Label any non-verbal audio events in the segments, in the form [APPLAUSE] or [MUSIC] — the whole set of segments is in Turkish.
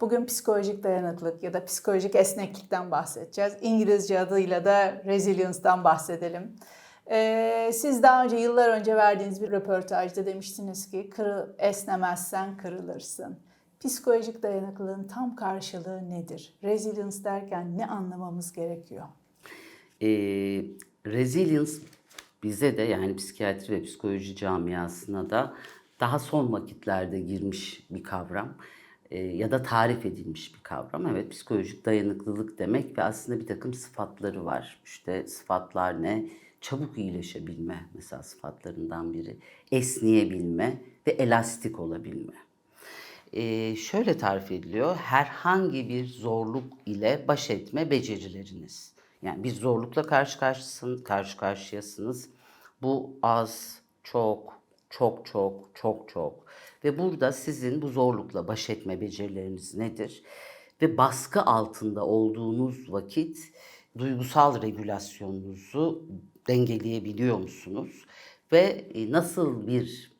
Bugün psikolojik dayanıklık ya da psikolojik esneklikten bahsedeceğiz. İngilizce adıyla da resilience'dan bahsedelim. Ee, siz daha önce yıllar önce verdiğiniz bir röportajda demiştiniz ki kırı, esnemezsen kırılırsın. Psikolojik dayanıklılığın tam karşılığı nedir? Resilience derken ne anlamamız gerekiyor? e, resilience bize de yani psikiyatri ve psikoloji camiasına da daha son vakitlerde girmiş bir kavram ya da tarif edilmiş bir kavram. Evet psikolojik dayanıklılık demek ve aslında bir takım sıfatları var. İşte sıfatlar ne? Çabuk iyileşebilme mesela sıfatlarından biri. Esneyebilme ve elastik olabilme. Ee, şöyle tarif ediliyor. Herhangi bir zorluk ile baş etme becerileriniz. Yani bir zorlukla karşı karşısın, karşı karşıyasınız. Bu az, çok, çok çok, çok çok. Ve burada sizin bu zorlukla baş etme becerileriniz nedir? Ve baskı altında olduğunuz vakit duygusal regülasyonunuzu dengeleyebiliyor musunuz? Ve e, nasıl bir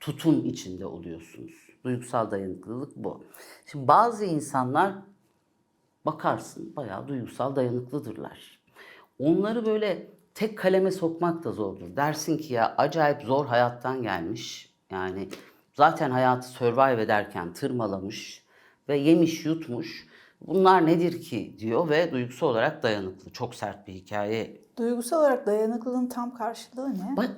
tutum içinde oluyorsunuz. Duygusal dayanıklılık bu. Şimdi bazı insanlar bakarsın bayağı duygusal dayanıklıdırlar. Onları böyle tek kaleme sokmak da zordur. Dersin ki ya acayip zor hayattan gelmiş. Yani zaten hayatı survive ederken tırmalamış ve yemiş yutmuş. Bunlar nedir ki diyor ve duygusal olarak dayanıklı. Çok sert bir hikaye Duygusal olarak dayanıklılığın tam karşılığı ne? Bak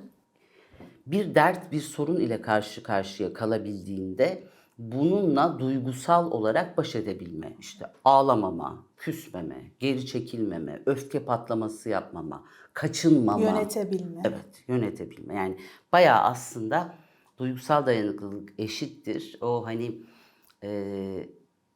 bir dert, bir sorun ile karşı karşıya kalabildiğinde bununla duygusal olarak baş edebilme. İşte ağlamama, küsmeme, geri çekilmeme, öfke patlaması yapmama, kaçınmama. Yönetebilme. Evet, yönetebilme. Yani bayağı aslında duygusal dayanıklılık eşittir. O hani e,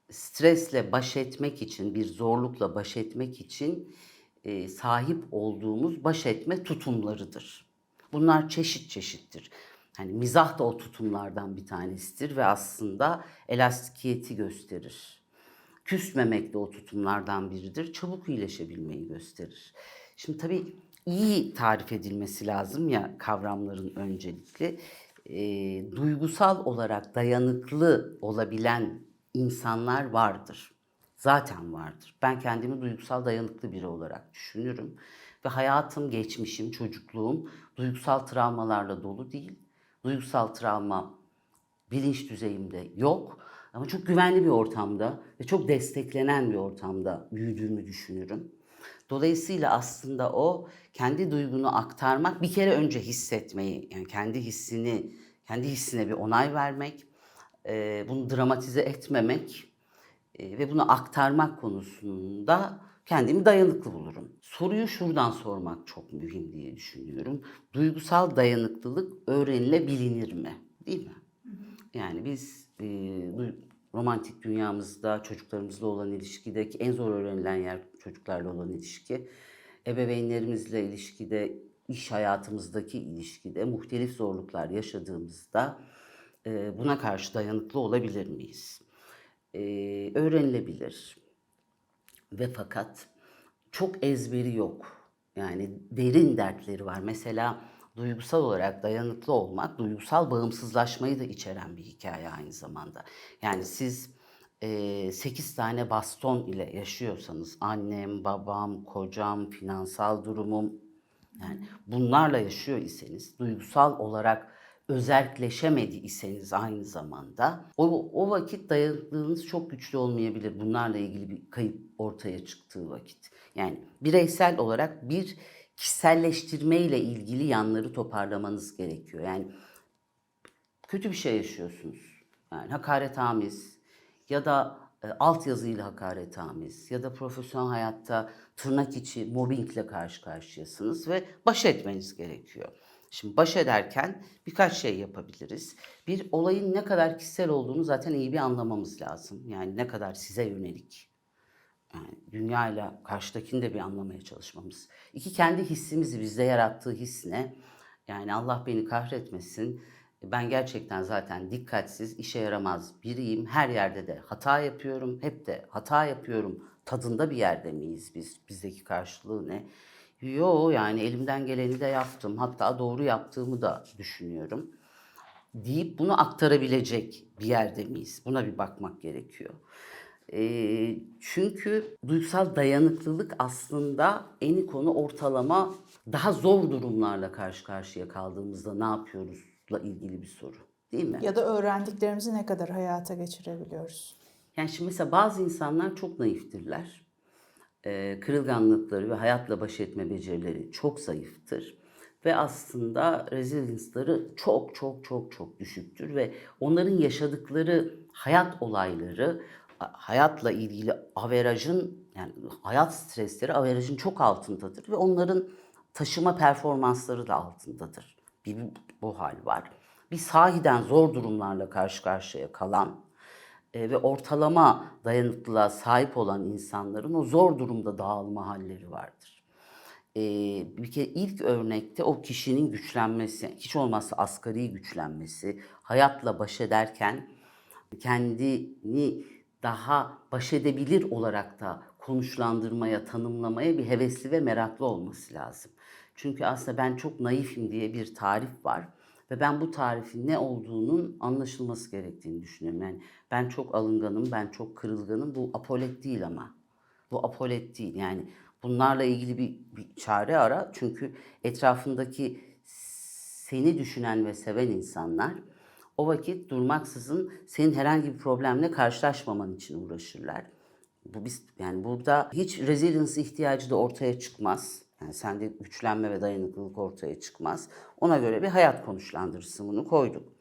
stresle baş etmek için, bir zorlukla baş etmek için e, sahip olduğumuz baş etme tutumlarıdır. Bunlar çeşit çeşittir. Hani mizah da o tutumlardan bir tanesidir ve aslında elastikiyeti gösterir. Küsmemek de o tutumlardan biridir. Çabuk iyileşebilmeyi gösterir. Şimdi tabii iyi tarif edilmesi lazım ya kavramların öncelikli. E, duygusal olarak dayanıklı olabilen insanlar vardır. Zaten vardır. Ben kendimi duygusal dayanıklı biri olarak düşünürüm. Ve hayatım, geçmişim, çocukluğum duygusal travmalarla dolu değil. Duygusal travma bilinç düzeyimde yok. Ama çok güvenli bir ortamda ve çok desteklenen bir ortamda büyüdüğümü düşünürüm. Dolayısıyla aslında o kendi duygunu aktarmak bir kere önce hissetmeyi, yani kendi hissini, kendi hissine bir onay vermek, e, bunu dramatize etmemek e, ve bunu aktarmak konusunda kendimi dayanıklı bulurum. Soruyu şuradan sormak çok mühim diye düşünüyorum. Duygusal dayanıklılık öğrenilebilir mi? Değil mi? Yani biz e, romantik dünyamızda çocuklarımızla olan ilişkideki en zor öğrenilen yer çocuklarla olan ilişki. Ebeveynlerimizle ilişkide, iş hayatımızdaki ilişkide muhtelif zorluklar yaşadığımızda e, buna karşı dayanıklı olabilir miyiz? E, öğrenilebilir ve fakat çok ezberi yok. Yani derin dertleri var. Mesela duygusal olarak dayanıklı olmak, duygusal bağımsızlaşmayı da içeren bir hikaye aynı zamanda. Yani siz 8 tane baston ile yaşıyorsanız, annem, babam, kocam, finansal durumum, yani bunlarla yaşıyor iseniz, duygusal olarak özerkleşemedi iseniz aynı zamanda o, o vakit dayanıklılığınız çok güçlü olmayabilir. Bunlarla ilgili bir kayıp ortaya çıktığı vakit. Yani bireysel olarak bir kişiselleştirme ile ilgili yanları toparlamanız gerekiyor. Yani kötü bir şey yaşıyorsunuz. Yani hakaretamiz ya da e, altyazıyla hakaretamiz ya da profesyonel hayatta tırnak içi mobbingle karşı karşıyasınız ve baş etmeniz gerekiyor. Şimdi baş ederken birkaç şey yapabiliriz. Bir olayın ne kadar kişisel olduğunu zaten iyi bir anlamamız lazım. Yani ne kadar size yönelik. Yani dünyayla karşıdakini de bir anlamaya çalışmamız. İki kendi hissimizi bizde yarattığı his? Yani Allah beni kahretmesin. Ben gerçekten zaten dikkatsiz, işe yaramaz biriyim. Her yerde de hata yapıyorum. Hep de hata yapıyorum. Tadında bir yerde miyiz biz? Bizdeki karşılığı ne? Yo yani elimden geleni de yaptım. Hatta doğru yaptığımı da düşünüyorum. Deyip bunu aktarabilecek bir yerde miyiz? Buna bir bakmak gerekiyor. Ee, çünkü duygusal dayanıklılık aslında eni konu ortalama daha zor durumlarla karşı karşıya kaldığımızda ne yapıyoruzla ilgili bir soru. Değil mi? Ya da öğrendiklerimizi ne kadar hayata geçirebiliyoruz? Yani şimdi mesela bazı insanlar çok naiftirler. Ee, kırılganlıkları ve hayatla baş etme becerileri çok zayıftır. Ve aslında resilience'ları çok çok çok çok düşüktür. Ve onların yaşadıkları hayat olayları, hayatla ilgili averajın, yani hayat stresleri averajın çok altındadır. Ve onların taşıma performansları da altındadır. Bir, bu hal var. Bir sahiden zor durumlarla karşı karşıya kalan, e, ve ortalama dayanıklılığa sahip olan insanların o zor durumda dağılma halleri vardır. E, bir kere ilk örnekte o kişinin güçlenmesi, hiç olmazsa asgari güçlenmesi, hayatla baş ederken kendini daha baş edebilir olarak da konuşlandırmaya, tanımlamaya bir hevesli ve meraklı olması lazım. Çünkü aslında ben çok naifim diye bir tarif var ve ben bu tarifin ne olduğunun anlaşılması gerektiğini düşünüyorum. Yani ben çok alınganım, ben çok kırılganım. Bu apolet değil ama. Bu apolet değil. Yani bunlarla ilgili bir, bir çare ara. Çünkü etrafındaki seni düşünen ve seven insanlar o vakit durmaksızın senin herhangi bir problemle karşılaşmaman için uğraşırlar. Bu biz yani burada hiç resilience ihtiyacı da ortaya çıkmaz. Yani sende güçlenme ve dayanıklılık ortaya çıkmaz. Ona göre bir hayat konuşlandırısı bunu koyduk.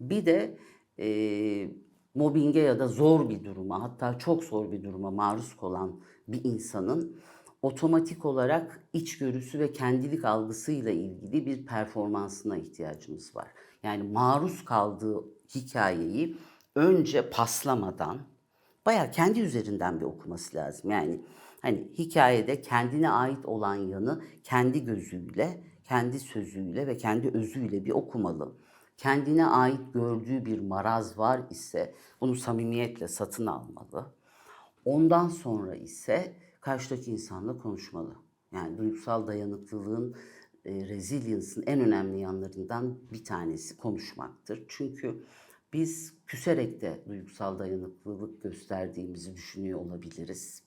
Bir de e, mobbinge ya da zor bir duruma hatta çok zor bir duruma maruz kalan bir insanın otomatik olarak içgörüsü ve kendilik algısıyla ilgili bir performansına ihtiyacımız var. Yani maruz kaldığı hikayeyi önce paslamadan bayağı kendi üzerinden bir okuması lazım. Yani hani hikayede kendine ait olan yanı kendi gözüyle, kendi sözüyle ve kendi özüyle bir okumalı. Kendine ait gördüğü bir maraz var ise bunu samimiyetle satın almalı. Ondan sonra ise karşıdaki insanla konuşmalı. Yani duygusal dayanıklılığın, e, en önemli yanlarından bir tanesi konuşmaktır. Çünkü biz küserek de duygusal dayanıklılık gösterdiğimizi düşünüyor olabiliriz.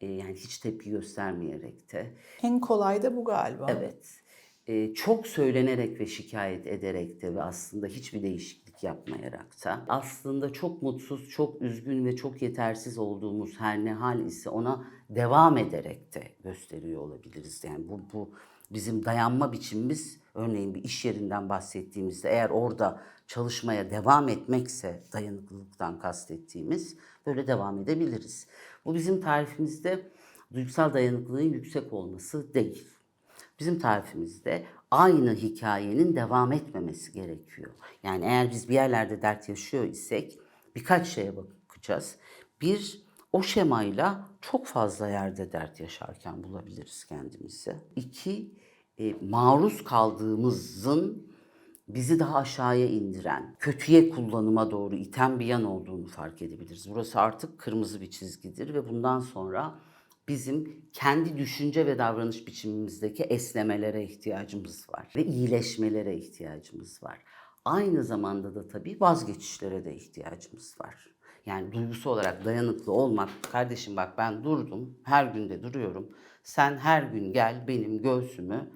E, yani hiç tepki göstermeyerek de. En kolay da bu galiba. Evet. Ee, çok söylenerek ve şikayet ederek de ve aslında hiçbir değişiklik yapmayarak da aslında çok mutsuz, çok üzgün ve çok yetersiz olduğumuz her ne hal ise ona devam ederek de gösteriyor olabiliriz. Yani bu, bu bizim dayanma biçimimiz örneğin bir iş yerinden bahsettiğimizde eğer orada çalışmaya devam etmekse dayanıklılıktan kastettiğimiz böyle devam edebiliriz. Bu bizim tarifimizde duygusal dayanıklılığın yüksek olması değil. Bizim tarifimizde aynı hikayenin devam etmemesi gerekiyor. Yani eğer biz bir yerlerde dert yaşıyor isek birkaç şeye bakacağız. Bir, o şemayla çok fazla yerde dert yaşarken bulabiliriz kendimizi. İki, e, maruz kaldığımızın bizi daha aşağıya indiren, kötüye kullanıma doğru iten bir yan olduğunu fark edebiliriz. Burası artık kırmızı bir çizgidir ve bundan sonra bizim kendi düşünce ve davranış biçimimizdeki esnemelere ihtiyacımız var ve iyileşmelere ihtiyacımız var. Aynı zamanda da tabii vazgeçişlere de ihtiyacımız var. Yani duygusu olarak dayanıklı olmak, kardeşim bak ben durdum, her günde duruyorum. Sen her gün gel benim göğsümü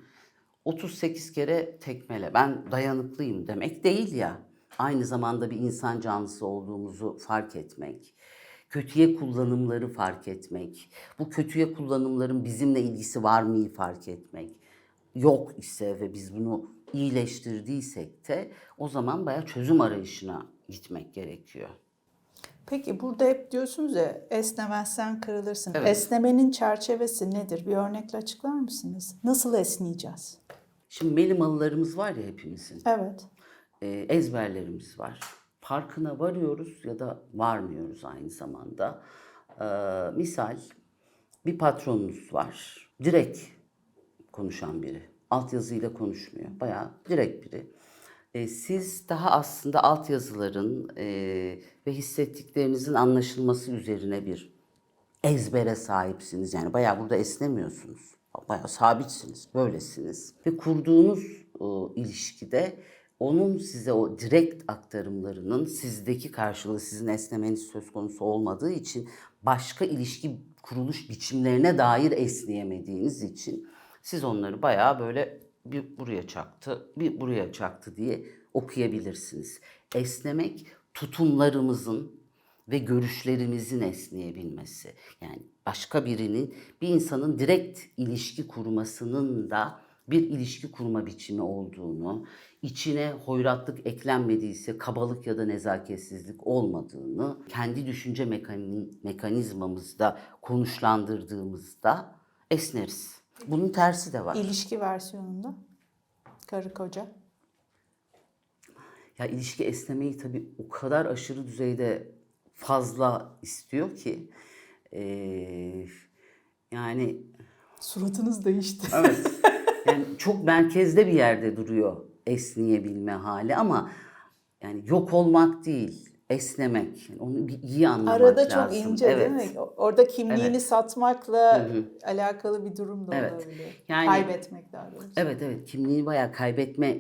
38 kere tekmele. Ben dayanıklıyım demek değil ya. Aynı zamanda bir insan canlısı olduğumuzu fark etmek kötüye kullanımları fark etmek, bu kötüye kullanımların bizimle ilgisi var mıyı fark etmek, yok ise ve biz bunu iyileştirdiysek de o zaman bayağı çözüm arayışına gitmek gerekiyor. Peki burada hep diyorsunuz ya esnemezsen kırılırsın. Evet. Esnemenin çerçevesi nedir? Bir örnekle açıklar mısınız? Nasıl esneyeceğiz? Şimdi melimalılarımız var ya hepimizin, Evet. e, ezberlerimiz var. Farkına varıyoruz ya da varmıyoruz aynı zamanda. E, misal bir patronunuz var, direkt konuşan biri. Altyazıyla konuşmuyor, bayağı direkt biri. E, siz daha aslında altyazıların e, ve hissettiklerinizin anlaşılması üzerine bir ezbere sahipsiniz. Yani bayağı burada esnemiyorsunuz. Bayağı sabitsiniz, böylesiniz. Ve kurduğunuz e, ilişkide onun size o direkt aktarımlarının sizdeki karşılığı sizin esnemeniz söz konusu olmadığı için başka ilişki kuruluş biçimlerine dair esneyemediğiniz için siz onları bayağı böyle bir buraya çaktı, bir buraya çaktı diye okuyabilirsiniz. Esnemek tutumlarımızın ve görüşlerimizin esneyebilmesi. Yani başka birinin, bir insanın direkt ilişki kurmasının da bir ilişki kurma biçimi olduğunu, içine hoyratlık eklenmediyse kabalık ya da nezaketsizlik olmadığını, kendi düşünce mekani- mekanizmamızda konuşlandırdığımızda esneriz. Bunun tersi de var. İlişki versiyonunda karı koca. Ya ilişki esnemeyi tabii o kadar aşırı düzeyde fazla istiyor ki eee, yani Suratınız değişti. evet yani çok merkezde bir yerde duruyor esneyebilme hali ama yani yok olmak değil esnemek onu bir iyi anlamak Arada lazım. çok ince evet. değil mi? Orada kimliğini Evet. satmakla alakalı bir durum da Evet. olabiliyor. Yani- Kaybetmek daha doğrusu. Evet evet kimliğini bayağı kaybetme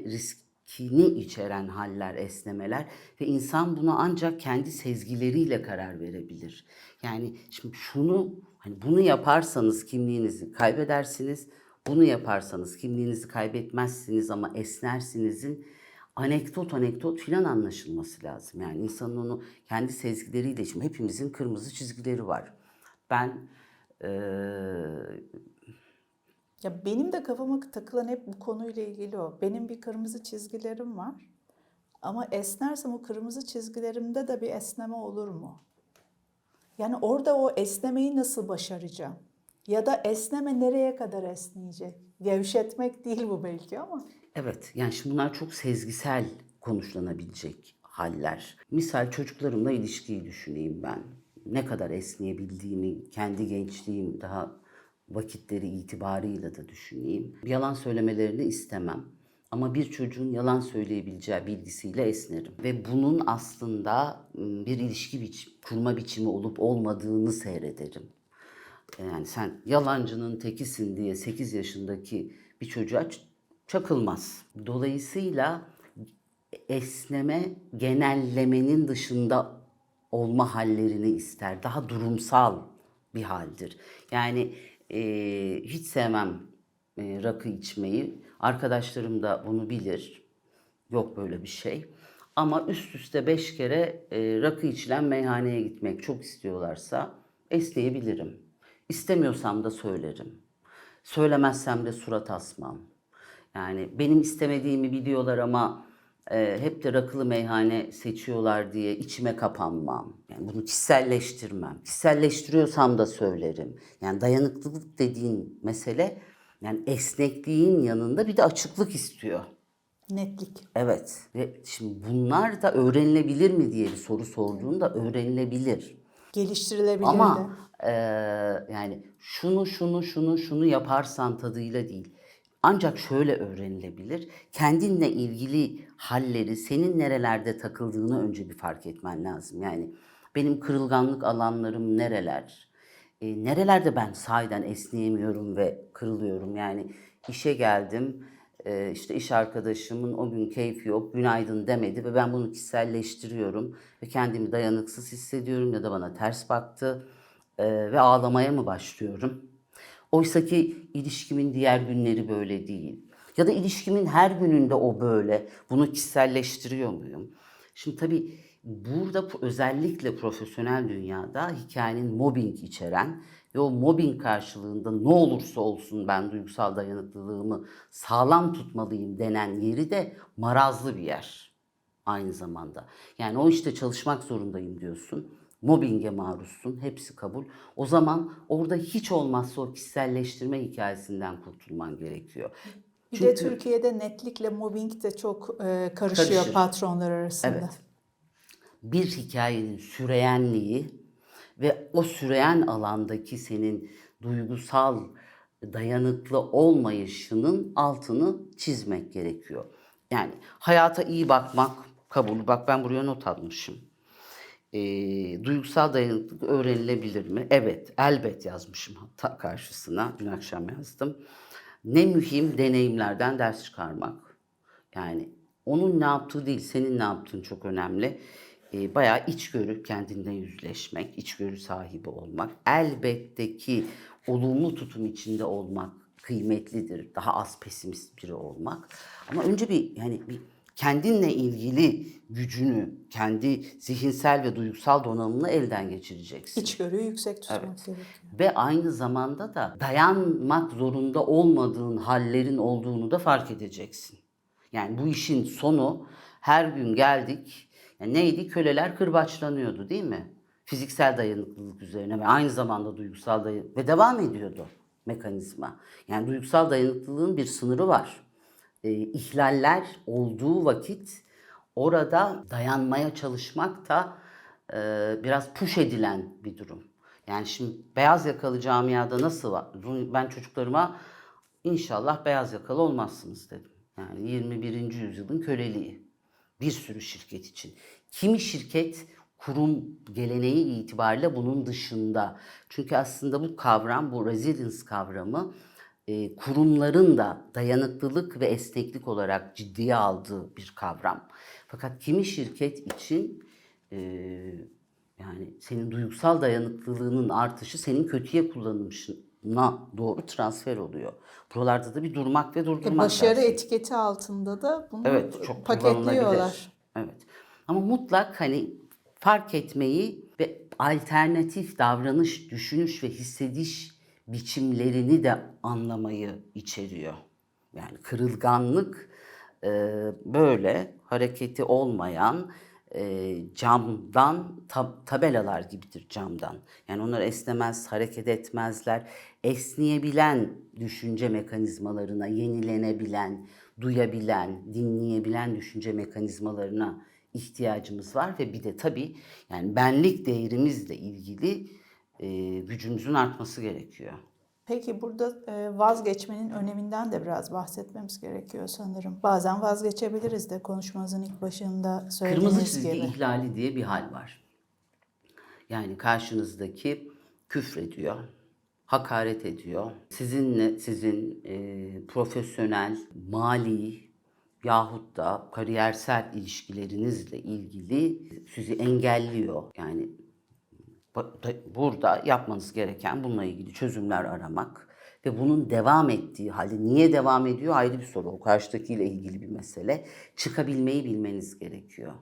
riskini içeren haller, esnemeler ve insan buna ancak kendi sezgileriyle karar verebilir. Yani şimdi şunu hani bunu yaparsanız kimliğinizi kaybedersiniz. Bunu yaparsanız kimliğinizi kaybetmezsiniz ama esnersinizin anekdot anekdot filan anlaşılması lazım. Yani insanın onu kendi sezgileriyle şimdi hepimizin kırmızı çizgileri var. Ben eee Ya benim de kafama takılan hep bu konuyla ilgili o. Benim bir kırmızı çizgilerim var. Ama esnersem o kırmızı çizgilerimde de bir esneme olur mu? Yani orada o esnemeyi nasıl başaracağım? Ya da esneme nereye kadar esneyecek? Gevşetmek değil bu belki ama. Evet, yani şimdi bunlar çok sezgisel konuşlanabilecek haller. Misal çocuklarımla ilişkiyi düşüneyim ben. Ne kadar esneyebildiğimi, kendi gençliğim daha vakitleri itibarıyla da düşüneyim. Yalan söylemelerini istemem. Ama bir çocuğun yalan söyleyebileceği bilgisiyle esnerim. Ve bunun aslında bir ilişki biç kurma biçimi olup olmadığını seyrederim. Yani sen yalancının tekisin diye 8 yaşındaki bir çocuğa çakılmaz. Dolayısıyla esneme genellemenin dışında olma hallerini ister. Daha durumsal bir haldir. Yani eee, hiç sevmem eee, rakı içmeyi. Arkadaşlarım da bunu bilir. Yok böyle bir şey. Ama üst üste beş kere e, rakı içilen meyhaneye gitmek çok istiyorlarsa esneyebilirim. İstemiyorsam da söylerim. Söylemezsem de surat asmam. Yani benim istemediğimi biliyorlar ama e, hep de rakılı meyhane seçiyorlar diye içime kapanmam. Yani bunu kişiselleştirmem. Kişiselleştiriyorsam da söylerim. Yani dayanıklılık dediğin mesele yani esnekliğin yanında bir de açıklık istiyor. Netlik. Evet ve şimdi bunlar da öğrenilebilir mi diye bir soru sorduğunda öğrenilebilir. Geliştirilebilir de. Ama eee, yani şunu şunu şunu şunu yaparsan tadıyla değil. Ancak şöyle öğrenilebilir. Kendinle ilgili halleri, senin nerelerde takıldığını önce bir fark etmen lazım. Yani benim kırılganlık alanlarım nereler? E, nerelerde ben sahiden esneyemiyorum ve kırılıyorum? Yani işe geldim, e, işte iş arkadaşımın o gün keyfi yok, günaydın demedi ve ben bunu kişiselleştiriyorum ve kendimi dayanıksız hissediyorum ya da bana ters baktı e, ve ağlamaya mı başlıyorum? Oysa ki ilişkimin diğer günleri böyle değil. Ya da ilişkimin her gününde o böyle. Bunu kişiselleştiriyor muyum? Şimdi tabii burada özellikle profesyonel dünyada hikayenin mobbing içeren ve o mobbing karşılığında ne olursa olsun ben duygusal dayanıklılığımı sağlam tutmalıyım denen yeri de marazlı bir yer aynı zamanda. Yani o işte çalışmak zorundayım diyorsun. Mobbinge maruzsun. Hepsi kabul. O zaman orada hiç olmazsa o kişiselleştirme hikayesinden kurtulman gerekiyor. Bir de Çünkü- Türkiye'de netlikle mobbing de çok e, karışıyor Karışır. patronlar arasında. Evet. Bir hikayenin süreyenliği ve o süreyen alandaki senin duygusal dayanıklı olmayışının altını çizmek gerekiyor. Yani hayata iyi bakmak kabul. Bak ben buraya not almışım. Ee, duygusal dayanıklılık öğrenilebilir mi? Evet, elbet yazmışım hatta karşısına. Dün akşam yazdım. Ne mühim deneyimlerden ders çıkarmak. Yani onun ne yaptığı değil, senin ne yaptığın çok önemli. E, bayağı içgörü, kendinle yüzleşmek, içgörü sahibi olmak. Elbette ki olumlu tutum içinde olmak kıymetlidir. Daha az pesimist biri olmak. Ama önce bir yani bir kendinle ilgili gücünü, kendi zihinsel ve duygusal donanımını elden geçireceksin. İçgörüyü yüksek tutmak gerekiyor. Ve aynı zamanda da dayanmak zorunda olmadığın hallerin olduğunu da fark edeceksin. Yani bu işin sonu her gün geldik. Yani neydi? Köleler kırbaçlanıyordu değil mi? Fiziksel dayanıklılık üzerine ve aynı zamanda duygusal dayanıklılık ve devam ediyordu mekanizma. Yani duygusal dayanıklılığın bir sınırı var. Ee, ihlaller olduğu vakit orada dayanmaya çalışmak da e, biraz push edilen bir durum. Yani şimdi beyaz yakalı camiada nasıl var? Ben çocuklarıma inşallah beyaz yakalı olmazsınız dedim. Yani 21. yüzyılın köleliği. Bir sürü şirket için. Kimi şirket kurum geleneği itibariyle bunun dışında. Çünkü aslında bu kavram, bu resilience kavramı e, kurumların da dayanıklılık ve esneklik olarak ciddiye aldığı bir kavram. Fakat kimi şirket için e, yani senin duygusal dayanıklılığının artışı senin kötüye kullanılışına doğru transfer oluyor. Buralarda da bir durmak ve durdurmak Başarı lazım. etiketi altında da bunu Evet, çok paketliyorlar. Evet. Ama mutlak hani fark etmeyi ve alternatif davranış, düşünüş ve hissediş biçimlerini de anlamayı içeriyor. Yani kırılganlık e, böyle hareketi olmayan e, camdan tab- tabelalar gibidir camdan. Yani onlar esnemez, hareket etmezler. Esneyebilen düşünce mekanizmalarına, yenilenebilen, duyabilen, dinleyebilen düşünce mekanizmalarına ihtiyacımız var ve bir de tabii yani benlik değerimizle ilgili e, gücümüzün artması gerekiyor. Peki burada e, vazgeçmenin öneminden de biraz bahsetmemiz gerekiyor sanırım. Bazen vazgeçebiliriz de konuşmanızın ilk başında Kırmızı söylediğiniz çizgi gibi. ihlali diye bir hal var. Yani karşınızdaki küfrediyor, hakaret ediyor. Sizinle sizin e, profesyonel, mali yahut da kariyersel ilişkilerinizle ilgili sizi engelliyor. Yani burada yapmanız gereken bununla ilgili çözümler aramak ve bunun devam ettiği halde niye devam ediyor ayrı bir soru. O karşıdakiyle ilgili bir mesele. Çıkabilmeyi bilmeniz gerekiyor.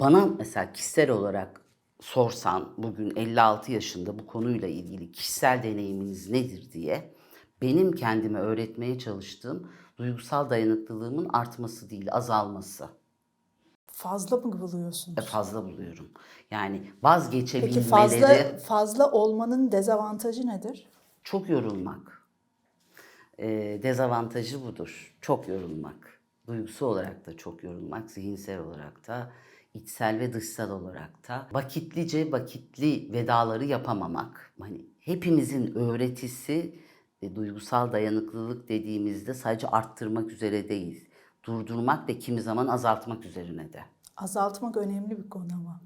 Bana mesela kişisel olarak sorsan bugün 56 yaşında bu konuyla ilgili kişisel deneyiminiz nedir diye benim kendime öğretmeye çalıştığım duygusal dayanıklılığımın artması değil azalması. Fazla mı buluyorsunuz? E, Fazla buluyorum. Yani Peki vazgeçebilmeleri fazla fazla olmanın dezavantajı nedir? çok yorulmak. E, dezavantajı budur. Çok yorulmak. Duygusu olarak da çok yorulmak, zihinsel olarak da, içsel ve dışsal olarak da. Vakitlice vakitli vedaları yapamamak. Hani hepimizin öğretisi e, duygusal dayanıklılık dediğimizde sadece arttırmak üzere değil. Durdurmak ve kimi zaman azaltmak üzerine de. Azaltmak önemli bir konu ama.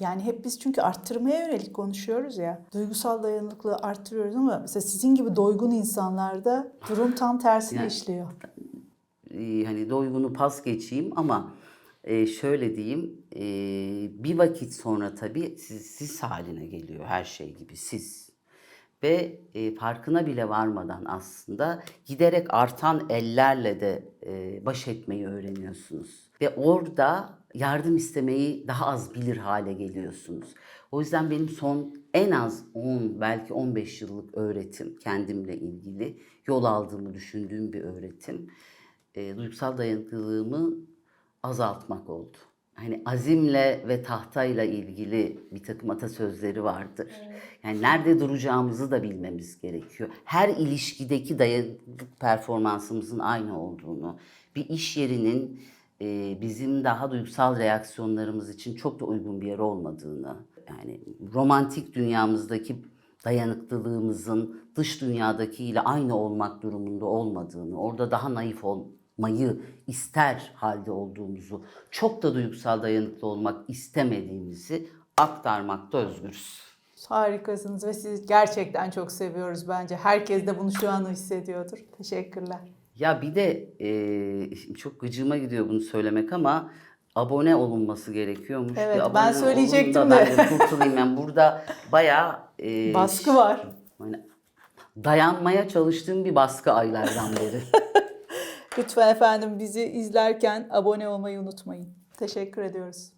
Yani hep biz çünkü arttırmaya yönelik konuşuyoruz ya. Duygusal dayanıklılığı arttırıyoruz ama mesela sizin gibi doygun insanlarda durum tam tersine Yani- işliyor. e, hani doygunu pas geçeyim ama e, şöyle diyeyim e, bir vakit sonra tabii siz, siz haline geliyor her şey gibi siz ve e, farkına bile varmadan aslında giderek artan ellerle de e, baş etmeyi öğreniyorsunuz ve orada yardım istemeyi daha az bilir hale geliyorsunuz. O yüzden benim son en az 10 belki 15 yıllık öğretim kendimle ilgili yol aldığımı düşündüğüm bir öğretim e, duygusal dayanıklılığımı azaltmak oldu. Hani azimle ve tahtayla ilgili bir takım atasözleri vardır. Yani nerede duracağımızı da bilmemiz gerekiyor. Her ilişkideki dayanıklılık performansımızın aynı olduğunu, bir iş yerinin e, bizim daha duygusal reaksiyonlarımız için çok da uygun bir yer olmadığını, yani romantik dünyamızdaki dayanıklılığımızın dış dünyadakiyle aynı olmak durumunda olmadığını, orada daha naif olmayı ister halde olduğumuzu, çok da duygusal dayanıklı olmak istemediğimizi aktarmakta özgürüz. Harikasınız ve sizi gerçekten çok seviyoruz bence. Herkes de bunu şu an hissediyordur. Teşekkürler. Ya bir de e, çok gıcıma gidiyor bunu söylemek ama abone olunması gerekiyormuş. Evet, ben abone olun söyleyecektim de. Ben de kurtulayım. Yani burada bayağı e, Baskı var. hani dayanmaya çalıştığım bir baskı aylardan beri. [LAUGHS] Lütfen efendim bizi izlerken abone olmayı unutmayın. Teşekkür ediyoruz.